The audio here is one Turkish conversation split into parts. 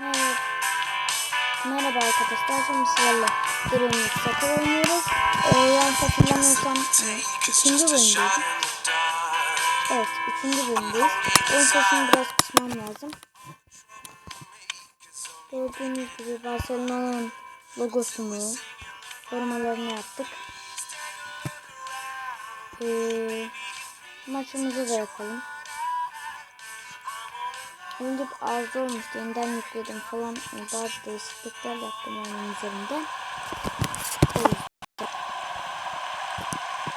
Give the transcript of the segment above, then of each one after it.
Merhaba arkadaşlar. Şimdi sizlerle Dreaming Sakır oynuyoruz. Ee, yanlış hatırlamıyorsam ikinci bölümdeydik. Evet, üçüncü bölümdeyiz. Oyun sesini biraz kısmam lazım. Gördüğünüz gibi Barcelona'nın logosunu, formalarını yaptık. Ee, maçımızı da yapalım. Bir arıza olmuştu. Yeniden yükledim falan. Bazı değişiklikler yaptım oyunun üzerinde.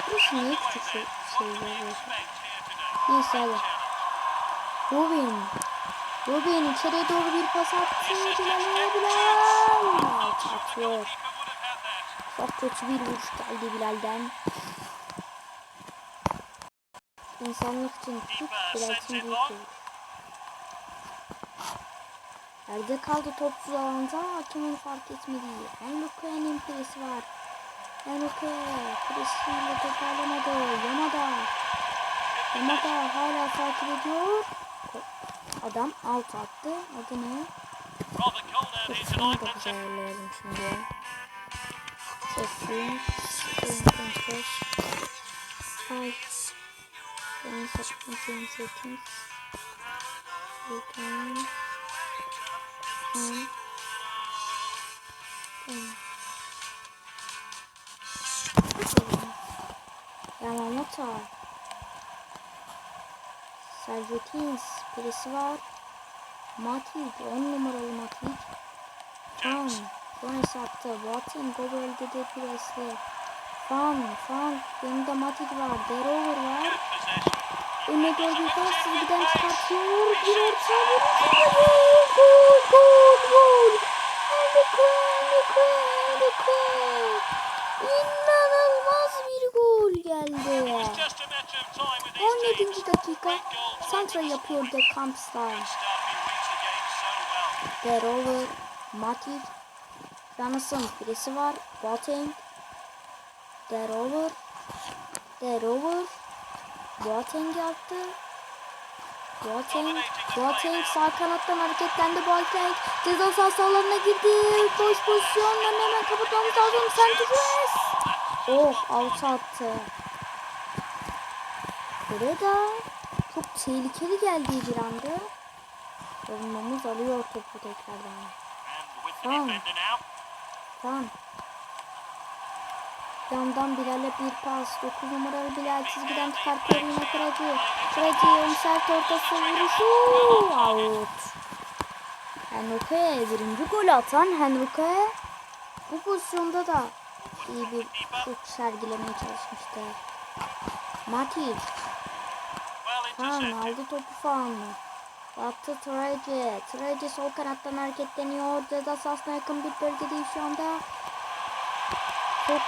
Burası niye küçük şey, şeyler var? Neyse hadi. Rubin. Rubin içeriye doğru bir pas attı. Bilal'e Bilal. Çarpıyor. Çok kötü bir vuruş geldi Bilal'den. İnsanlık için küçük, Bilal için büyük bir vuruş. Yerde kaldı topsuz alanda hakem onu fark etmedi. Enluka'nın impresi var. Enluka presiyle toparlamadı. Yamada. Yamada hala takip ediyor. Adam alt attı. Adı ne? Sesini de ayarlayalım şimdi. Sesli. Sesli. Ay. Ben seni settings. Lütfen. Yamamoto. Servetins birisi var. Matic 10 numaralı Matic. Fan. Son hesapta. Boateng o bölgede presli. Fan. Fan. Yanında Matic var. Derover var. Önüne doğru bir pas çizgiden çıkartıyor. Bir orta vuruyor. Gol gol gol. Enrique Enrique Enrique. İnanılmaz bir gol geldi. 17. dakika santra yapıyor De Kampstar. Derover, Matic, Ranas'ın birisi var. Boateng, Derover, Derover, Boateng yaptı. Boateng, Boateng sağ kanattan hareketlendi Boateng. Ceza sahası alanına girdi. Boş pozisyonla hemen kapatmamız lazım. Santos. Oh out attı. Burada çok tehlikeli geldiği bir anda. Savunmamız alıyor topu tekrardan. Tamam. Tamam. Yandan Bilal'e bir pas. 9 numaralı Bilal çizgiden çıkartıyor yine Kıracı. Kıracı sert ortası vuruşu. Out. Henrique birinci golü atan Henrique bu pozisyonda da iyi bir şut sergilemeye çalışmıştı. Matic. Fan aldı topu Fan. Battı Trace. Trace sol kanattan hareketleniyor. Ceza sahasına yakın bir bölgedeyiz şu anda. Top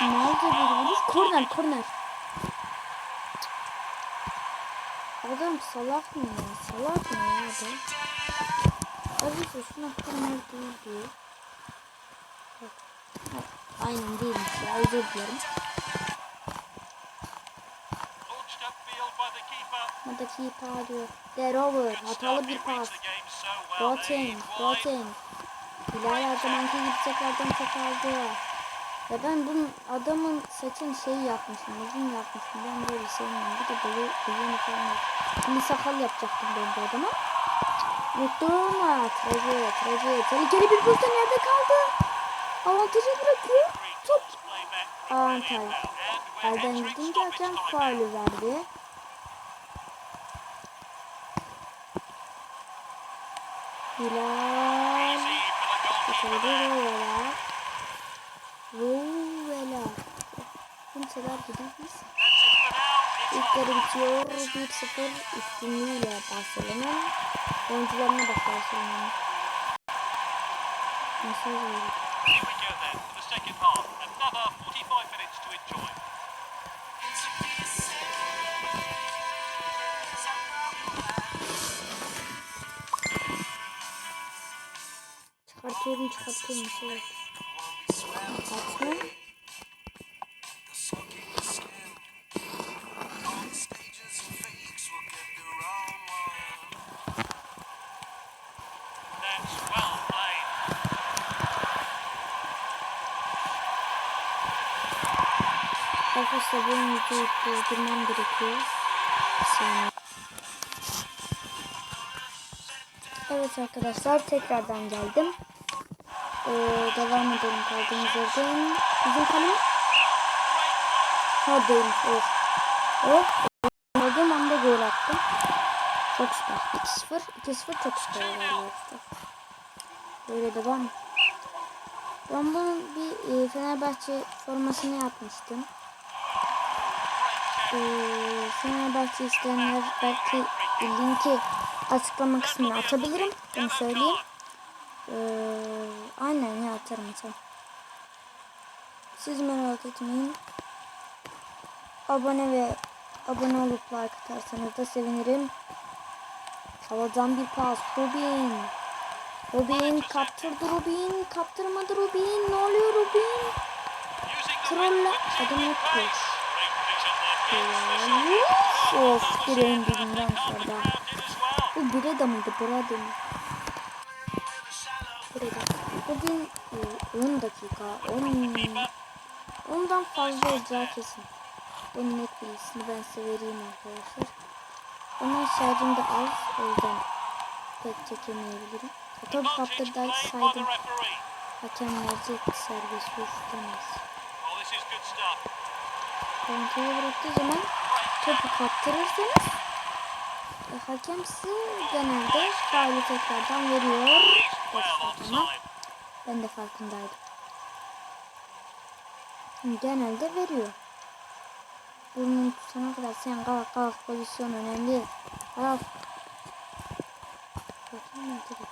Nerede vuruş? Korner, korner. Adam salak mı ya? Salak mı ya adam? Abi şuna korner değil diyor. Bak. Ha, Aynen değilmiş ya. Özür dilerim. Buradaki ipa diyor. Derover. Hatalı bir pas. Boateng. Boateng. Bilal her zamanki gibi tekrardan tekrardı. Ya ben bunun adamın saçın şeyi yapmışım, uzun yapmışım. Ben böyle sevmiyorum. Bir de böyle bıyığını falan. Şimdi sakal yapacaktım ben bu adama. Unuttum ama traje, traje. Tehlikeli bir pozisyon nerede kaldı? Avantajı bırakıyor. Top. Avantaj. Elden gidince hakem faulü verdi. Bilal. İçeride Ruvela. Kimseler gidiyoruz. İlk yarı bitiyor. 1-0 üstünlüğüyle Barcelona. Oyuncularına bak Barcelona'nın. Mesaj veriyor. Çıkartıyorum çıkartıyorum. Mesaj. Atma. Benim videoyu durdurmam gerekiyor. Saniye. Evet arkadaşlar tekrardan geldim. Ee, devam edelim kaldığımız yerden. Bizim kanal Ha değilmiş evet. Evet. Olduğum anda gol attım. Çok süper. 2-0. 2-0 çok süper ilerliyor. Böyle devam. Ben bunun bir e, Fenerbahçe formasını yapmıştım. E, Fenerbahçe isteyenler belki linki açıklama kısmına atabilirim. Bunu söyleyeyim. E, aynen ya atarım atarım. Siz merak etmeyin. Abone ve abone olup like atarsanız da sevinirim. Havadan bir pas. Rubin. Rubin kaptırdı Rubin. Kaptırmadı Rubin. Ne oluyor Rubin? Trolla. Adam yok. Of direğin dibinden dışarıda. Bu Breda mıydı? Breda mı? Breda. Bugün e, 10 dakika. 10 Ondan fazla olacağı kesin. Bunun net bilgisini ben size vereyim arkadaşlar. Ama şarjım da az. O yüzden pek çekemeyebilirim. Tabi kaptırdı saydım. Hakem verecek serbest vuruş demez. Kontrolü bıraktığı zaman topu kaptırırsanız e, hakem size genelde faulü tekrardan veriyor. Ama ben de farkındaydım. Genelde veriyor. Burnunu tutana kadar sen kalk kalk pozisyon önemli. Kalk. Bakayım bakayım.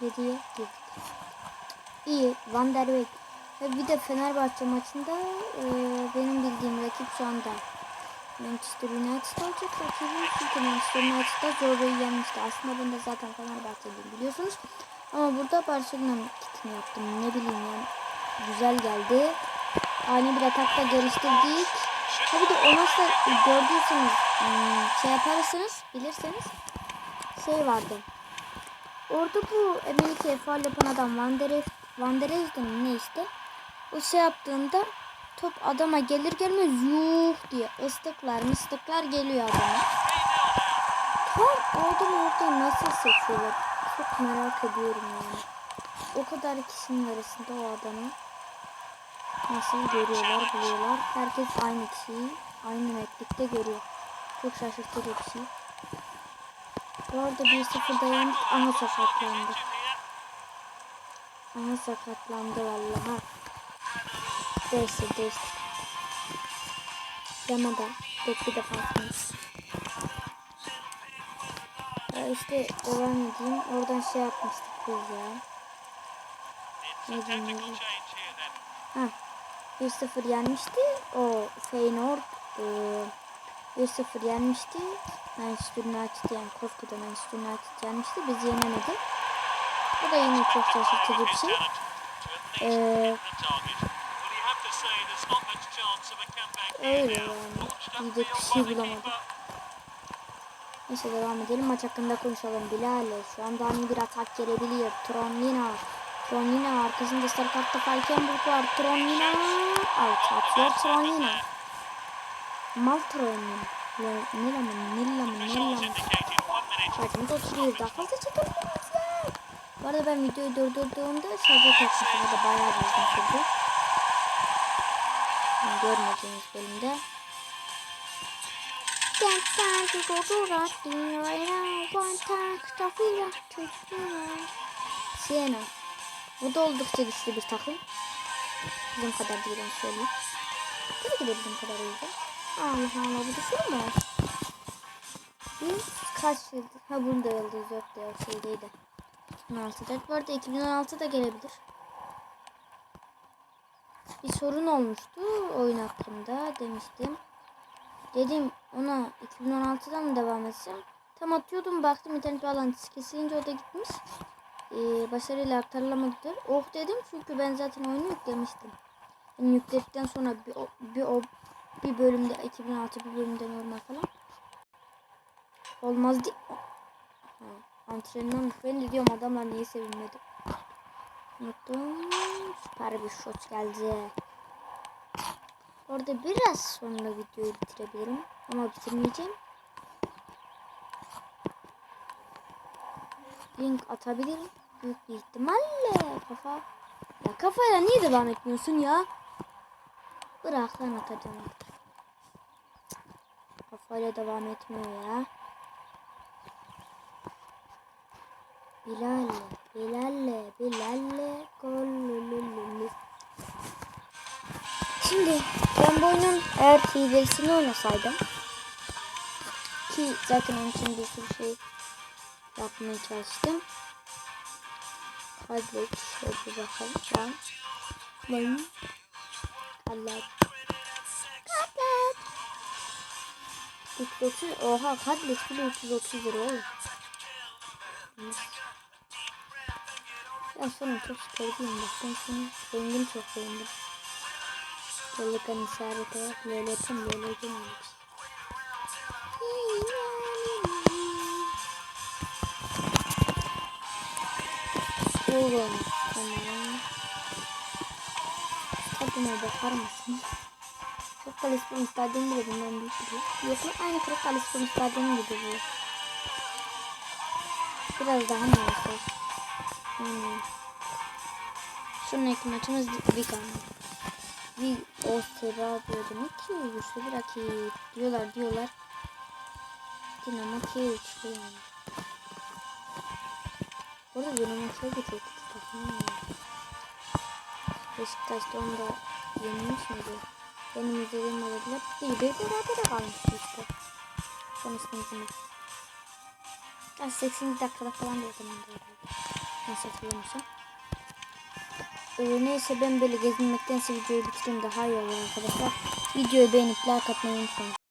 Yediye girdik. İyi Van der Beek. Ve bir de Fenerbahçe maçında e, benim bildiğim rakip şu anda Manchester United olacak. Rakibim çünkü Manchester United'da Zorro'yu yenmişti. Aslında ben de zaten Fenerbahçeliyim biliyorsunuz. Ama burada Barcelona'nın kitini yaptım. Ne bileyim yani. Güzel geldi. Ani bir atakta geliştirdik. Tabii de o maçta gördüyseniz hmm, şey yaparsanız bilirseniz şey vardı. Orada bu Emelike'ye faal yapan adam Van der Van der ne işte. O şey yaptığında top adama gelir gelmez yuh diye ıslıklar mıslıklar geliyor adama. Tam adam orada nasıl seçiyorlar? Çok merak ediyorum yani. O kadar kişinin arasında o adamı nasıl görüyorlar, buluyorlar. Herkes aynı kişiyi aynı netlikte görüyor. Çok şaşırtıcı bir şey. Bu arada 1-0'da yendik. Aha sakatlandı. Aha sakatlandı vallahi. Değiştir değiştir. Yamadan. Tek bir defansımız. Ya işte devam edeyim. Oradan şey yapmıştık biz ya. Ne diyeyim. Heh. 1-0 yenmişti. O Feyenoord e, 1-0 yenmişti. Manchester United yani koskoca Manchester United yenmişti. Biz yenemedik. Bu da yine çok şaşırtıcı bir şey. Ee, öyle yani. Diyecek bir şey bulamadım. Neyse devam edelim. Maç hakkında konuşalım. Bilal şu anda ani bir atak gelebilir. Tronlina. Tronlina arkasında sarı kartta Falkenburg var. Tronlina out atıyor Tronlina. Mal Tronlina. Nilla mı? Nilla mı? Nilla mı? Şarjımız 31. Daha fazla çekebiliriz ya. Bu arada ben videoyu durdurduğumda şarjı takmışım. Da bayağı bir uzun sürdü. Yani görmediğiniz bölümde. Get time to. One time to feel Siena. Bu da oldukça güçlü bir takım. Bizim kadar değil ben söyleyeyim. Tabii ki de bizim kadar iyi. Allah Allah bu düşüyor mu? Biz kaç yıldır? Ha bunda yıldız yoktu ya şeydeydi. 2016'da. Bu arada 2016'da gelebilir. Bir sorun olmuştu oyun hakkında demiştim. Dedim ona 2016'dan mı devam etsem? Tam atıyordum baktım internet bağlantısı kesilince o da gitmiş. Ee, başarıyla aktarılamaktır. Oh dedim çünkü ben zaten oyunu yüklemiştim. Yani yükledikten sonra bir, o- bir, o, bir bölümde 2006 bir bölümde normal falan. Olmaz değil. Antrenman. Ben de diyorum adamlar niye sevinmedi. Unuttum. Süper bir şut geldi. Orada biraz sonra videoyu bitirebilirim. Ama bitirmeyeceğim. Link atabilirim. Büyük bir ihtimalle kafa. Ya kafayla niye devam etmiyorsun ya? Bırak lan atacağım artık. Kafayla devam etmiyor ya. Bilal'le, Bilal'le, Bilal'le, gollülülülü. Şimdi ben bu oyunun eğer hilelisini oynasaydım ki zaten onun için bir sürü şey yapmaya çalıştım. Hadi şöyle bakalım. Ben ben Allah Kadlet 330 oha kadlet bile 330 lira oğlum. Ya sonra çok sıkıldıyım bak ben seni rengini çok beğendim. Pelikan işareti böyle yapayım böyle şey. Oğlum tamam. Tadına bakar mısın? Çok kalespon stadyum bile bundan bir Yok mu? Aynı kırık kalespon stadyum gibi bu. Biraz daha mı olsa? Hmm. Sonraki maçımız Wigan. Bir Austria diyor demek ki güçlü bir rakip diyorlar diyorlar. Dinamo Kiev çıktı yani. Bu arada Dinamo Kiev de çok kötü takım. Beşiktaş'ta onu da yenilmiş miydi? Benim izlediğim olabilir. Bir bir beraber kalmıştı işte. Sonrasında izlemedim. Ya 80 dakikada falan da herhalde. Nasıl hatırlamıyorsam. Ee, neyse ben böyle gezinmektense videoyu bitireyim daha iyi olur arkadaşlar. Videoyu beğenip like atmayı unutmayın.